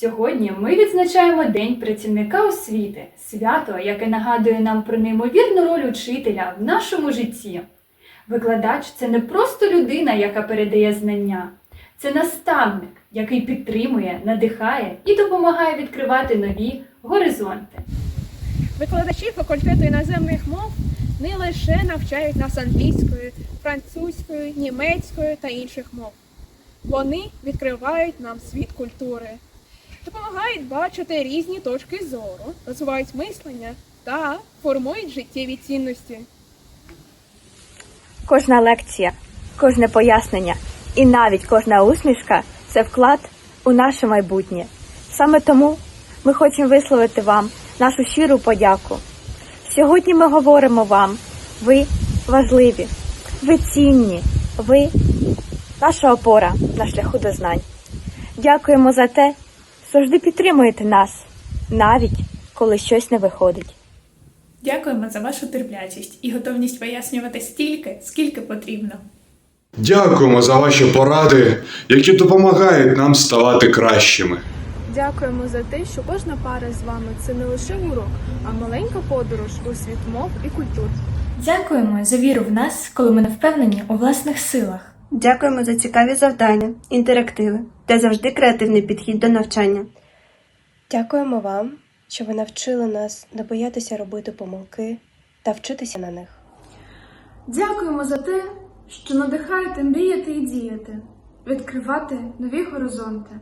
Сьогодні ми відзначаємо День працівника освіти, свято, яке нагадує нам про неймовірну роль учителя в нашому житті. Викладач це не просто людина, яка передає знання, це наставник, який підтримує, надихає і допомагає відкривати нові горизонти. Викладачі факультету іноземних мов не лише навчають нас англійською, французькою, німецькою та інших мов. Вони відкривають нам світ культури, допомагають бачити різні точки зору, розвивають мислення та формують життєві цінності. Кожна лекція, кожне пояснення і навіть кожна усмішка це вклад у наше майбутнє. Саме тому ми хочемо висловити вам нашу щиру подяку. Сьогодні ми говоримо вам, ви важливі, ви цінні, ви наша опора на шляху до знань. Дякуємо за те, завжди підтримуєте нас, навіть коли щось не виходить. Дякуємо за вашу терплячість і готовність пояснювати стільки, скільки потрібно. Дякуємо за ваші поради, які допомагають нам ставати кращими. Дякуємо за те, що кожна пара з вами це не лише урок, а маленька подорож у світ мов і культур. Дякуємо за віру в нас, коли ми не впевнені у власних силах. Дякуємо за цікаві завдання, інтерактиви та завжди креативний підхід до навчання. Дякуємо вам, що ви навчили нас не боятися робити помилки та вчитися на них. Дякуємо за те, що надихаєте мріяти і діяти, відкривати нові горизонти.